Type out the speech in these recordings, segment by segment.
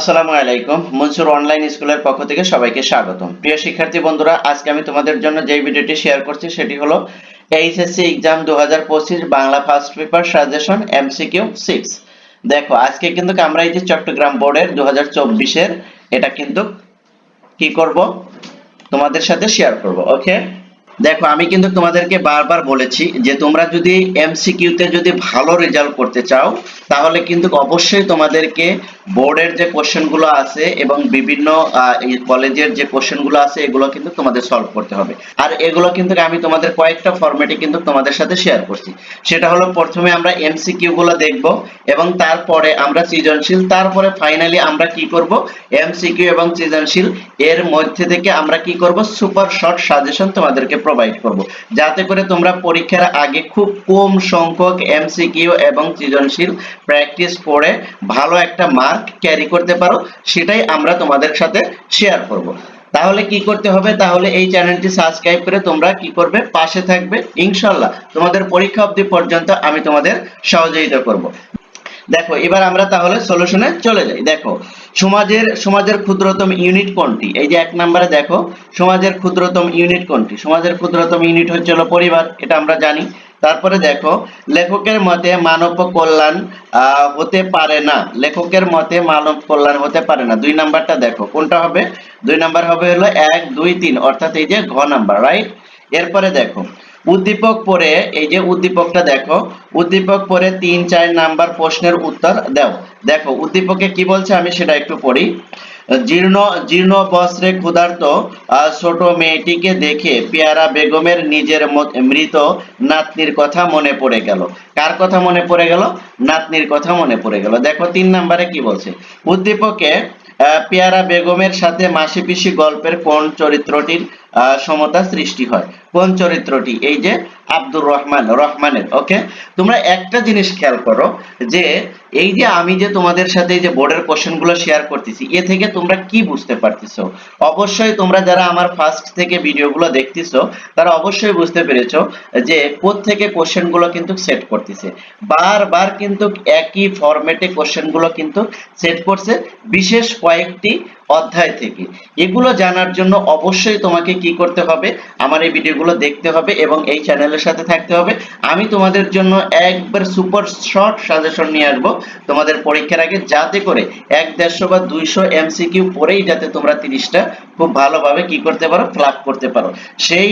আসসালামু আলাইকুম। মনসুর অনলাইন স্কুলের পক্ষ থেকে সবাইকে স্বাগতম। প্রিয় শিক্ষার্থী বন্ধুরা, আজকে আমি তোমাদের জন্য যে ভিডিওটি শেয়ার করছি সেটি হলো এইচএসসি এক্সাম দু Bangla first paper suggestion MCQ six দেখো, আজকে কিন্তু আমরা এই যে চট্টগ্রাম বোর্ডের দু হাজার এটা কিন্তু কি করব? তোমাদের সাথে শেয়ার করব ওকে দেখো, আমি কিন্তু তোমাদেরকে বারবার বলেছি যে তোমরা যদি এমসিকিউতে যদি ভালো রেজাল্ট করতে চাও, তাহলে কিন্তু অবশ্যই তোমাদেরকে বোর্ডের যে কোশ্চেনগুলো আছে এবং বিভিন্ন কলেজের যে কোশ্চেনগুলো আছে, এগুলো কিন্তু তোমাদের সলভ করতে হবে। আর এগুলো কিন্তু আমি তোমাদের কয়েকটা ফরম্যাটে কিন্তু তোমাদের সাথে শেয়ার করছি। সেটা হলো প্রথমে আমরা এমসিকিউ গুলো দেখব এবং তারপরে আমরা সৃজনশীল, তারপরে ফাইনালি আমরা কি করব? এমসিকিউ এবং সৃজনশীল, এর মধ্যে থেকে আমরা কি করব? সুপার শর্ট সাজেশন তোমাদেরকে প্রোভাইড করব। যাতে করে তোমরা পরীক্ষার আগে খুব কম সংখ্যক এমসিকিউ এবং সৃজনশীল প্র্যাকটিস করে ভালো একটা মার্ক ক্যারি করতে পারো, সেটাই আমরা তোমাদের সাথে শেয়ার করব। তাহলে কি করতে হবে? তাহলে এই চ্যানেলটি সাবস্ক্রাইব করে তোমরা কি করবে? পাশে থাকবে ইনশাল্লাহ তোমাদের পরীক্ষা অবধি পর্যন্ত আমি তোমাদের সহযোগিতা করব। দেখো, এবার আমরা তাহলে সলিউশনে চলে যাই। দেখো, সমাজের সমাজের ক্ষুদ্রতম ইউনিট কোনটি? এই যে এক নম্বরে দেখো, সমাজের ক্ষুদ্রতম ইউনিট কোনটি? সমাজের ক্ষুদ্রতম ইউনিট হচ্ছে পরিবার, এটা আমরা জানি। তারপরে দেখো, লেখকের মতে মানব কল্যাণ হতে পারে না। লেখকের মতে মানব কল্যাণ হতে পারে না। দুই নাম্বারটা দেখো, কোনটা হবে? দুই নাম্বার হবে হলো এক, দুই, তিন, অর্থাৎ এই যে ঘ নাম্বার রাইট এরপরে দেখো, উদ্দীপক পরে, এই যে উদ্দীপকটা দেখো, উদ্দীপক পরে তিন, চার নাম্বার প্রশ্নের উত্তর দাও। দেখো, উদ্দীপকে কি বলছে আমি সেটা একটু পড়ি। জীর্ণ জীর্ণ বস্ত্রে ক্ষুধার্ত ছোট মেয়েটিকে দেখে পেয়ারা বেগমের নিজের মত- নাতনির কথা মনে পড়ে গেল। কার কথা মনে পড়ে গেল? নাতনির কথা মনে পড়ে গেল। দেখো, তিন নাম্বারে কি বলছে? উদ্দীপকে পেয়ারা বেগমের সাথে মাসি পিসি গল্পের কোন চরিত্রটির সমতা সৃষ্টি হয়। কোন চরিত্রটি? এই যে আব্দুর রহমান, রহমানের ওকে তোমরা একটা জিনিস খেয়াল করো যে, এই যে আমি যে তোমাদের সাথে এই যে বোর্ডের কোশ্চেনগুলো শেয়ার করতেছি, এ থেকে তোমরা কি বুঝতে পারতেছো? অবশ্যই তোমরা যারা আমার ফার্স্ট থেকে ভিডিওগুলো দেখতেছো, তারা অবশ্যই বুঝতে পেরেছ যে থেকে কোশ্চেনগুলো কিন্তু সেট করতেছে। বারবার কিন্তু একই ফরম্যাটে কোশ্চেনগুলো কিন্তু সেট করছে। বিশেষ কয়েকটি অধ্যায় থেকে। এগুলো জানার জন্য অবশ্যই তোমাকে কি করতে হবে, আমার এই ভিডিওগুলো দেখতে হবে এবং এই চ্যানেলের সাথে থাকতে হবে। আমি তোমাদের জন্য একবার সুপার শর্ট সাজেশন নিয়ে আসব তোমাদের পরীক্ষার আগে, যাতে করে এক দেড়শো বা দুইশো এমসিকিউ পরেই যাতে তোমরা তিরিশটা খুব ভালোভাবে কি করতে পারো ফ্লাপ করতে পারো। সেই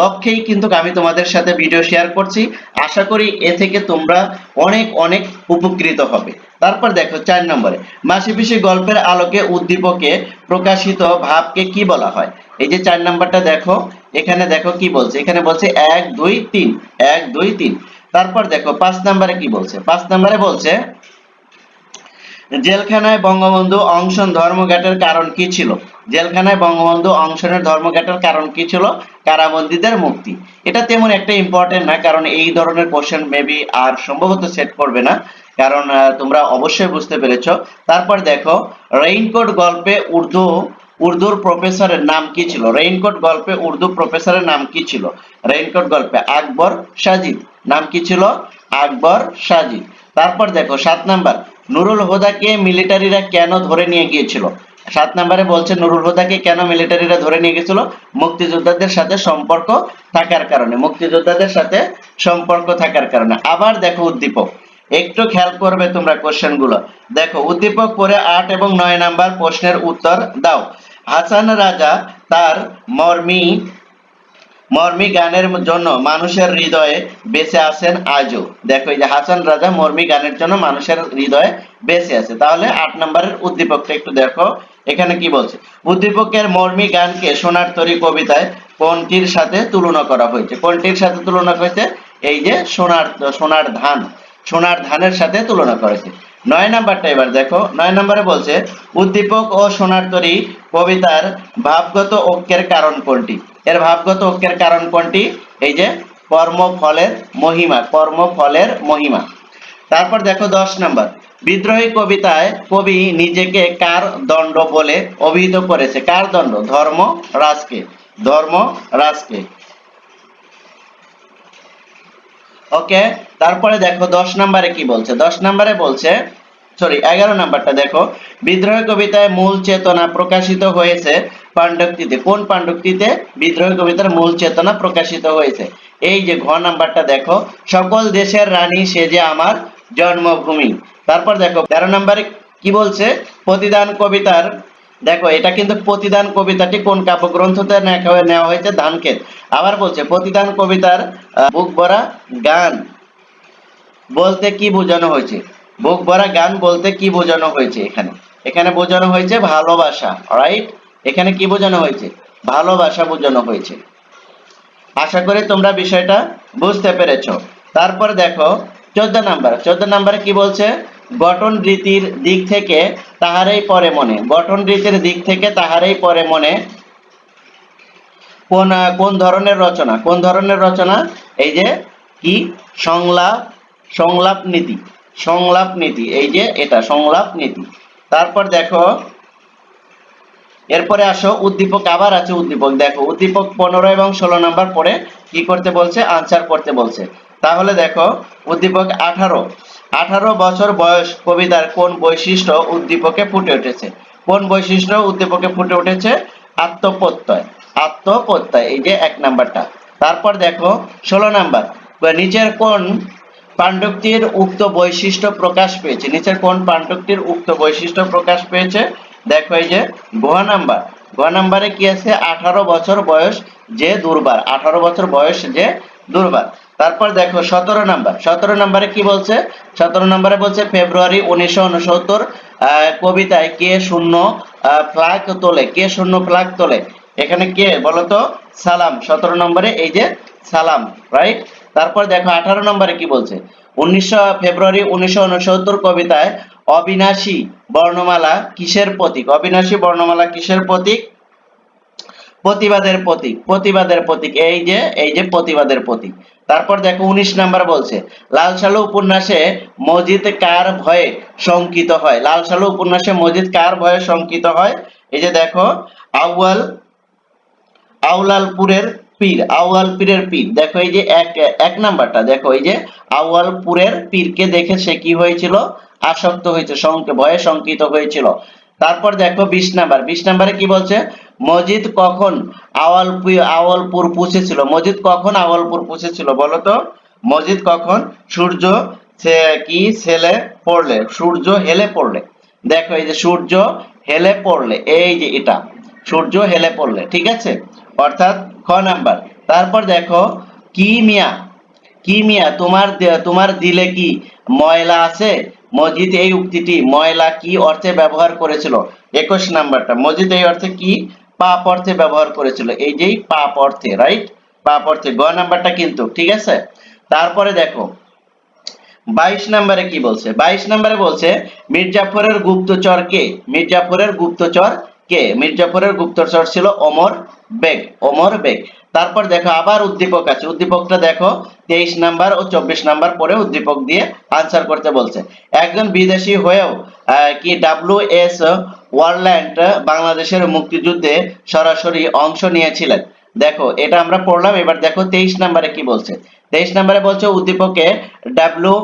লক্ষ্যেই কিন্তু আমি তোমাদের সাথে ভিডিও শেয়ার করছি। আশা করি এ থেকে তোমরা অনেক অনেক উপকৃত হবে। তারপর দেখো, চার নম্বরে, মাসি পিসি গল্পের আলোকে উদ্দীপকে প্রকাশিত ভাবকে কি বলা হয়? এই যে চার নাম্বারটা দেখো, এখানে দেখো কি বলছে? এখানে বলছে এক, দুই, তিন, এক, দুই, তিন। তারপর দেখো, পাঁচ নাম্বারে কি বলছে? পাঁচ নাম্বারে বলছে জেলখানায় বঙ্গবন্ধু অংশন ধর্মঘটের কারণ কি ছিল? জেলখানায় বঙ্গবন্ধু অংশনের ধর্মঘটের কারণ কি ছিল? কারাবন্দীদের মুক্তি। এটা তেমন একটা ইম্পর্টেন্ট না, কারণ এই ধরনের কোশ্চেন মেবি আর সম্ভবত সেট করবে না, কারণ তোমরা অবশ্যই বুঝতে পেরেছ। তারপর দেখো রেইনকোট গল্পে উর্দু, উর্দুর প্রফেসরের নাম কি ছিল? রেইনকোট গল্পে উর্দু প্রফেসরের নাম কি ছিল? রেইনকোট গল্পে আকবর সাজিদ। নাম কি ছিল? আকবর সাজিদ। তারপর দেখো, সাত নাম্বার, নুরুল হুদাকে মিলিটারিরা কেন ধরে নিয়ে গিয়েছিল? সাত নম্বরে বলছে, নুরুল হুদাকে কেন মিলিটারিরা ধরে নিয়ে গেছিল মুক্তিযোদ্ধাদের সাথে সম্পর্ক থাকার কারণে, মুক্তিযোদ্ধাদের সাথে সম্পর্ক থাকার কারণে। আবার দেখো উদ্দীপক, একটু খেয়াল করবে তোমরা কোশ্চেনগুলো দেখো, উদ্দীপক পরে আট এবং নয় নাম্বার প্রশ্নের উত্তর দাও। হাসান রাজা তার মর্মী মর্মী গানের জন্য মানুষের হৃদয়ে বেঁচে আছেন আজও। দেখো এই যে হাসান রাজা মর্মী গানের জন্য মানুষের হৃদয়ে বেঁচে আছে। তাহলে আট নম্বরের উদ্দীপকটা একটু দেখো। এখানে কি বলছে? উদ্দীপকের মর্মী গানকে সোনার তরী কবিতায় কোনটির সাথে তুলনা করা হয়েছে? কোনটির সাথে তুলনা হয়েছে এই যে সোনার সোনার ধান। সোনার ধানের সাথে তুলনা করেছে। নয় নাম্বারটা এবার দেখো। নয় নম্বরে বলছে, উদ্দীপক ও সোনার তরী কবিতার ভাবগত ঐক্যের কারণ কোনটি? এর ভাবগত ঐক্যের কারণ কোনটি? এই যে, কর্মফলের মহিমা কর্মফলের মহিমা। তারপর দেখো দশ নম্বর। বিদ্রোহী কবিতায় কবি নিজেকে কার দণ্ড বলে অভিহিত করেছে? কার দণ্ড? ধর্ম রাজকে। ধর্ম রাজকে। ওকে, তারপরে দেখো দশ নম্বরে কি বলছে? দশ নম্বরে বলছে সরি এগারো নাম্বারটা দেখো। বিদ্রোহ কবিতায় মূল চেতনা প্রকাশিত হয়েছে পাণ্ডুক্তিতে, কোন পাণ্ডুক্তিতে? বিদ্রোহী কবিতার মূল চেতনা প্রকাশিত হয়েছে। এই যে ঘ নাম্বারটা দেখো, সকল দেশের রানী সে যে আমার জন্মভূমি। তারপর দেখো, তেরো নম্বরে কি বলছে? প্রতিদান কবিতার, দেখো, এটা কিন্তু প্রতিদান কবিতাটি কোন কাব্যগ্রন্থতে নেওয়া হয়েছে? ধানক্ষেত। আবার বলছে, প্রতিদান কবিতার বুক ভরা গান। বলতে কি বোঝানো হয়েছে? বুক ভরা গান বলতে কি বোঝানো হয়েছে এখানে? এখানে বোঝানো হয়েছে ভালোবাসা রাইট এখানে কি বোঝানো হয়েছে? ভালোবাসা বোঝানো হয়েছে। আশা করি তোমরা বিষয়টা বুঝতে পেরেছ। তারপর দেখো, চোদ্দ নাম্বার। চোদ্দ নাম্বারে কি বলছে? গঠন রীতির দিক থেকে তাহারই পরে মনে। গঠন রীতির দিক থেকে তাহারই পরে মনে। কোন কোন ধরনের রচনা? কোন ধরনের রচনা? এই যে কি? সংলাপ সংলাপ নীতি। সংলাপ নীতি। এই যে এটা, সংলাপ নীতি। তারপর দেখো এরপরে আসো, উদ্দীপক আবার আছে, উদ্দীপক। দেখো, উদ্দীপক পনেরো এবং ষোলো নাম্বার পরে কি করতে বলছে? আনসার করতে বলছে। তাহলে দেখো, উদ্দীপক আঠারো। আঠারো বছর বয়স কবিতার কোন বৈশিষ্ট্য উদ্দীপকে ফুটে উঠেছে? কোন বৈশিষ্ট্য উদ্দীপকে ফুটে উঠেছে? আত্মপ্রত্যয়। আত্মপ্রত্যয়, এই যে এক নাম্বারটা। তারপর দেখো, ষোলো নাম্বার। নিচের কোন পাণ্ডুক্তির উক্ত বৈশিষ্ট্য প্রকাশ পেয়েছে? নিচের কোন পাণ্ডুক্তির উক্ত বৈশিষ্ট্য প্রকাশ পেয়েছে? দেখো এই যে ঘ নাম্বার। ঘ নাম্বারে কি আছে? আঠারো বছর বয়স যে দুর্বার। আঠারো বছর বয়স যে দুর্বার। তারপর দেখো, সতেরো নাম্বার। সতেরো নাম্বারে কি বলছে? সতেরো নাম্বারে বলছে, ফেব্রুয়ারি উনিশশো উনসত্তর কবিতায় কে শূন্য ফ্ল্যাগ তোলে। কে শূন্য ফ্ল্যাগ তোলে? এখানে কে বলতো সালাম। সতেরো নম্বরে এই যে সালাম রাইট তারপর দেখো, আঠারো নম্বরে কি বলছে? উনিশশো, ফেব্রুয়ারি উনিশশো উনসত্তর কবিতায় অবিনাশী বর্ণমালা কিসের প্রতীক? অবিনাশী বর্ণমালা কিসের প্রতীক? প্রতিবাদের প্রতীক। প্রতিবাদের প্রতীক। এই যে এই যে প্রতিবাদের প্রতীক। তারপর দেখো উনিশ নাম্বার বলছে লালসালু উপন্যাসে মসজিদ কার ভয়ে শঙ্কিত হয়? লাল সালু উপন্যাসে মসজিদ কার ভয়ে শঙ্কিত হয়? এই যে দেখো, আউয়াল, আউলালপুরের পীর, আউয়ালপুরের পীর। দেখো এই যে এক এক নাম্বারটা। দেখো এই যে, আউয়ালপুরের পীরকে দেখে সে কি হয়েছিল? আসক্ত হয়েছে ভয়ে শঙ্কিত হয়েছিল। তারপর দেখো বিশ নাম্বার। বিশ নাম্বারে কি বলছে? মসজিদ কখন আওয়ালপুর আওয়ালপুর পৌঁছেছিল মসজিদ কখন আওয়ালপুর পুষেছিল বলো তো? মসজিদ কখন? সূর্য কি? ছেলে পড়লে। সূর্য হেলে পড়লে। দেখো এই যে সূর্য হেলে পড়লে। এই যে এটা। সূর্য হেলে পড়লে। ঠিক আছে? অর্থাৎ খ নাম্বার। তারপর দেখো, কি মিয়া? কি মিয়া? তোমার তোমার দিলে কি ময়লা আছে? মসজিদ এই উক্তিটি ময়লা কি অর্থে ব্যবহার করেছিল? একুশ নাম্বারটা। মসজিদ এই অর্থে কি? পাপ অর্থে ব্যবহার করেছিল। এই যেই পাপ অর্থে রাইট পাপ অর্থে। গ নাম্বারটা কিন্তু, ঠিক আছে? তারপরে দেখো, বাইশ নাম্বারে কি বলছে? বাইশ নাম্বারে বলছে, মির্জাফরের গুপ্তচর কে? মির্জাফরের গুপ্তচর কে? মির্জাফরের গুপ্তচর ছিল অমর বেগ। অমর বেগ। তারপর দেখো আবার উদ্দীপক আছে। উদ্দীপকটা দেখো, তেইশ নাম্বার ও চব্বিশ নাম্বার পরে উদ্দীপক দিয়ে আনসার করতে বলছে। একজন বিদেশি হয়েও কি ডাব্লিউ এস ওয়ারল্যান্ড বাংলাদেশের মুক্তিযুদ্ধে সরাসরি অংশ নিয়েছিলেন। দেখো, এটা আমরা পড়লাম, এবার দেখো তেইশ নাম্বারে কি বলছে। তেইশ নাম্বারে বলছে উদ্দীপকে W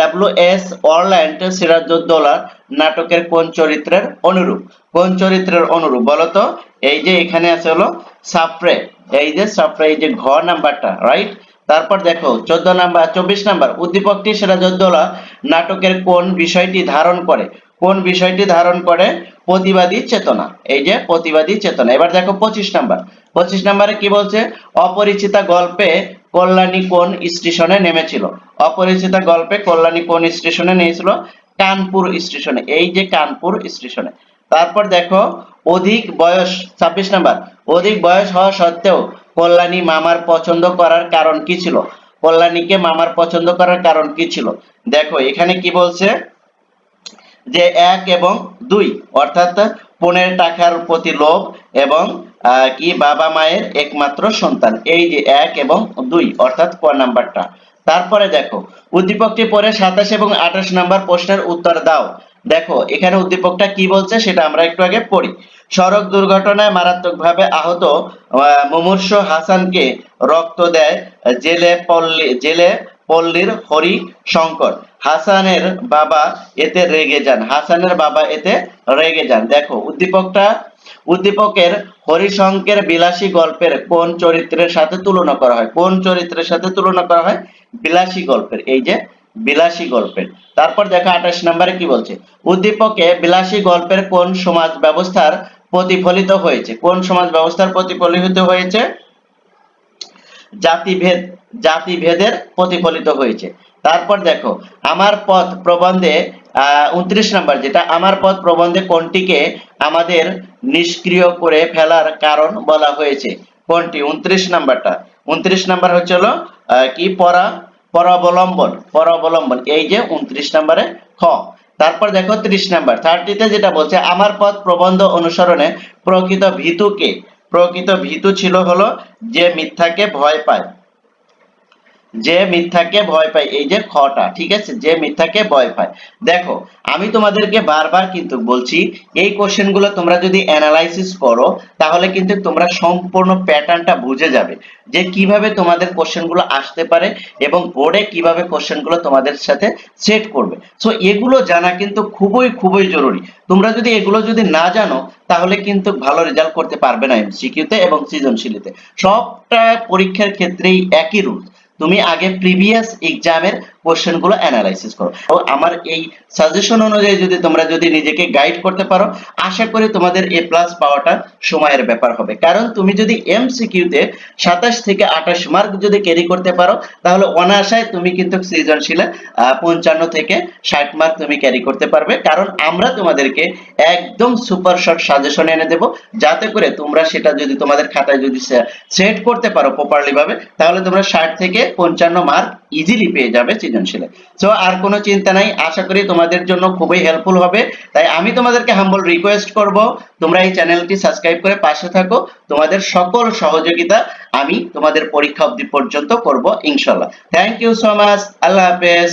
W S Orland Sirajuddaula নাটকের কোন চরিত্রের অনুরূপ? কোন চরিত্রের অনুরূপ? বলতো এই যে এখানে আছে হলো সাফরে এই যে সাফরে এই যে ঘ নাম্বারটা রাইট তারপর দেখো, চোদ্দ নাম্বার, চব্বিশ নাম্বার উদ্দীপকটি সিরাজউদ্দৌলা নাটকের কোন বিষয়টি ধারণ করে? কোন বিষয়টি ধারণ করে? প্রতিবাদী চেতনা। এই যে প্রতিবাদী চেতনা। এবার দেখো পঁচিশ নাম্বার। পঁচিশ নাম্বারে কি বলছে? অপরিচিতা গল্পে কল্যাণী কোন স্টেশনে নেমেছিল? অপরিচিতা গল্পে কল্যাণী কোন স্টেশনে নেমেছিল? কানপুর স্টেশনে। এই যে কানপুর স্টেশনে। তারপর দেখো, অধিক বয়স, ছাব্বিশ নাম্বার, অধিক বয়স হওয়া সত্ত্বেও কল্যাণী মামার পছন্দ করার কারণ কি ছিল? কল্যাণীকে মামার পছন্দ করার কারণ কি ছিল? দেখো, এখানে কি বলছে? যে এক এবং দুই, অর্থাৎ পনেরো টাকার প্রতি লোভ এবং কি বাবা মায়ের একমাত্র সন্তান। এই যে এক এবং দুই, অর্থাৎ ক নাম্বারটা। তারপরে দেখো, উদ্দীপকটি পরে সাতাশ এবং আঠাশ নাম্বার প্রশ্নের উত্তর দাও। দেখো এখানে উদ্দীপকটা কি বলছে সেটা আমরা একটু আগে পড়ি। সড়ক দুর্ঘটনায় মারাত্মকভাবে আহত আহ, মুমূর্ষু হাসানকে রক্ত দেয় জেলে পল্লী জেলে পল্লীর হরি শঙ্কর হাসানের বাবা এতে রেগে যান। হাসানের বাবা এতে রেগে যান। দেখো উদ্দীপকটা উদ্দীপকের হরিশঙ্কের বিলাসী গল্পের কোন চরিত্রের সাথে তুলনা করা হয়? কোন চরিত্রের সাথে তুলনা করা হয়? বিলাসী গল্পের। এই যে বিলাসী গল্পের। তারপর দেখো আঠাশ নম্বরে কি বলছে? উদ্দীপকে বিলাসী গল্পের কোন সমাজ ব্যবস্থার প্রতিফলিত হয়েছে? কোন সমাজ ব্যবস্থার প্রতিফলিত হয়েছে? জাতিভেদ, জাতিভেদের প্রতিফলিত হয়েছে। তারপর দেখো, আমার পথ প্রবন্ধে, আহ, উনত্রিশ নাম্বার, যেটা আমার পথ প্রবন্ধে কোনটিকে আমাদের নিষ্ক্রিয় করে ফেলার কারণ বলা হয়েছে? কোনটি? উনত্রিশ নাম্বারটা। উনত্রিশ নাম্বার হচ্ছে হলো কি? পরা পরাবলম্বন পরাবলম্বন। এই যে উনত্রিশ নাম্বারে খ। তারপর দেখো ত্রিশ নাম্বার। থার্টিতে যেটা বলছে, আমার পথ প্রবন্ধ অনুসরণে প্রকৃত ভীতুকে প্রকৃত ভীতু ছিল হলো যে মিথ্যাকে ভয় পায়। যে মিথ্যাকে ভয় পায়, এই যে খটা, ঠিক আছে? যে মিথ্যাকে ভয় পায়। দেখো, আমি তোমাদেরকে বারবার কিন্তু বলছি, এই কোশ্চেনগুলো তোমরা যদি অ্যানালাইসিস করো, তাহলে কিন্তু তোমরা সম্পূর্ণ প্যাটার্নটা বুঝে যাবে যে কীভাবে তোমাদের কোশ্চেনগুলো আসতে পারে এবং বোর্ডে কীভাবে কোশ্চেনগুলো তোমাদের সাথে সেট করবে। সো এগুলো জানা কিন্তু খুবই খুবই জরুরি। তোমরা যদি এগুলো যদি না জানো, তাহলে কিন্তু ভালো রেজাল্ট করতে পারবে না এমসিকিউতে এবং সৃজনশীলিতে। সবটা পরীক্ষার ক্ষেত্রেই একই রুল তুমি আগে প্রিভিয়াস এক্সামের কোশ্চেনগুলো অ্যানালাইসিস করো। ও আমার এই সাজেশন অনুযায়ী যদি তোমরা যদি নিজেকে গাইড করতে পারো, আশা করি তোমাদের এ প্লাস পাওয়াটা সময়ের ব্যাপার হবে। কারণ তুমি যদি এমসিকিউতে সাতাশ থেকে আঠাশ মার্ক যদি ক্যারি করতে পারো, তাহলে অনায়াসায় তুমি কিন্তু সৃজনশীলে পঞ্চান্ন থেকে ষাট মার্ক তুমি ক্যারি করতে পারবে। কারণ আমরা তোমাদেরকে একদম সুপার শর্ট সাজেশন এনে দেব, যাতে করে তোমরা সেটা যদি তোমাদের খাতায় যদি সেট করতে পারো প্রপারলি ভাবে, তাহলে তোমরা ষাট থেকে পঞ্চান্ন মার্ক ইজিলি পেয়ে যাবে সৃজনশীলে। সো আর কোনো চিন্তা নাই। আশা করি তোমাদের জন্য খুবই হেল্পফুল হবে। তাই আমি তোমাদেরকে হাম্বল রিকোয়েস্ট করব। তোমরা এই চ্যানেলটি সাবস্ক্রাইব করে পাশে থাকো। তোমাদের সকল সহযোগিতা আমি তোমাদের পরীক্ষা অবধি পর্যন্ত করব ইনশাল্লাহ থ্যাংক ইউ সো মাচ আল্লাহ হাফেজ।